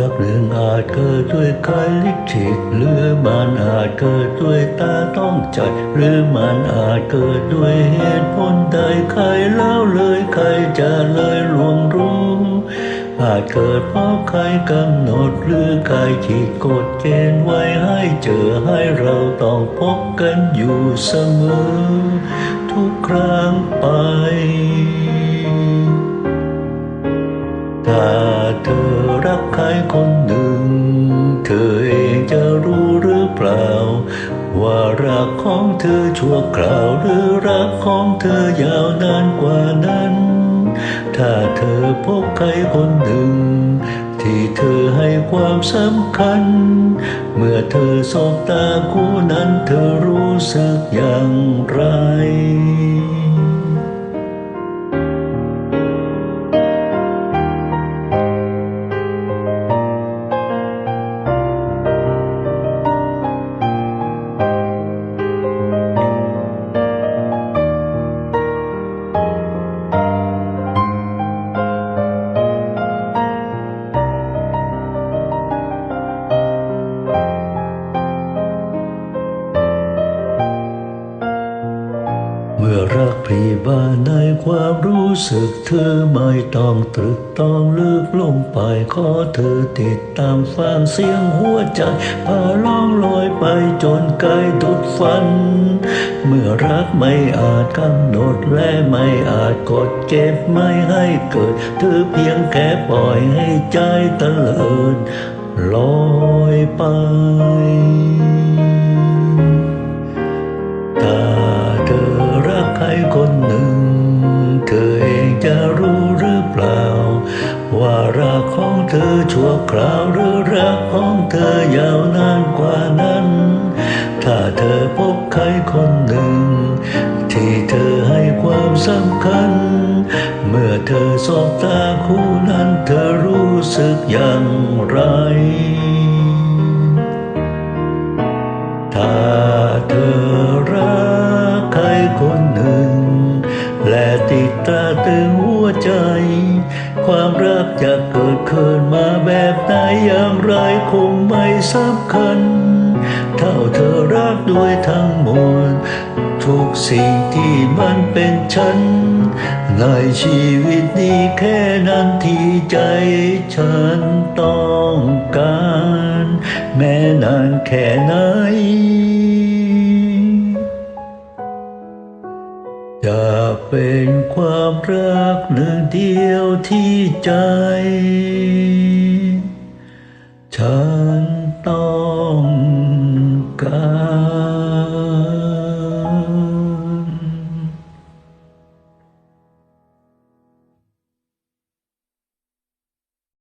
รักหนึ่งอาจเกิดด้วยกายลิขิตหรือมันอาจเกิดด้วยตาต้องใจ หรือมันอาจเกิดด้วยเหตุผลใดใครเล่าเลยใครจะเลยลวงรู้ อาจเกิดเพราะใครกำหนดหรือใครขีดกฎเกณฑ์ไว้ให้เจอให้เราต้องพบกันอยู่เสมอ ทุกครั้งไปถ้าเธอ เธอชั่วคราวหรือรักของเธอยาวนานกว่านั้น ถ้าเธอพบใครคนหนึ่ง ที่เธอให้ความสำคัญ เมื่อเธอสบตาคู่นั้นเธอรู้สึกอย่างไร ลีบานในความรู้สึกเธอไม่ต้องตรึกต้องลึกลงไปขอเธอติดตามฟังเสียงหัวใจพาล่องลอยไปจนไกลดุดฝัน เมื่อรักไม่อาจกำหนดและไม่อาจกดเก็บไม่ให้เกิด เธอเพียงแค่ปล่อยให้ใจตะเลิดลอยไป ชั่วคราวหรือรักของเธอยาวนานกว่านั้น ถ้าเธอพบใครคนหนึ่ง ที่เธอให้ความสำคัญ เมื่อเธอสบตาคู่นั้นเธอรู้สึกอย่างไร ถ้าเธอรักใครคนหนึ่ง และติดตาตึงว ใจ ความรักจะเกิดขึ้นมาแบบไหนอย่างไรคงไม่สำคัญ เท่าเธอรักด้วยทั้งหมด ทุกสิ่งที่มันเป็นฉัน ในชีวิตนี้แค่นั้นที่ใจฉันต้องการ แม้นานแค่ไหนจะเป็นความรัก หนึ่งเดียวที่ใจฉันต้อ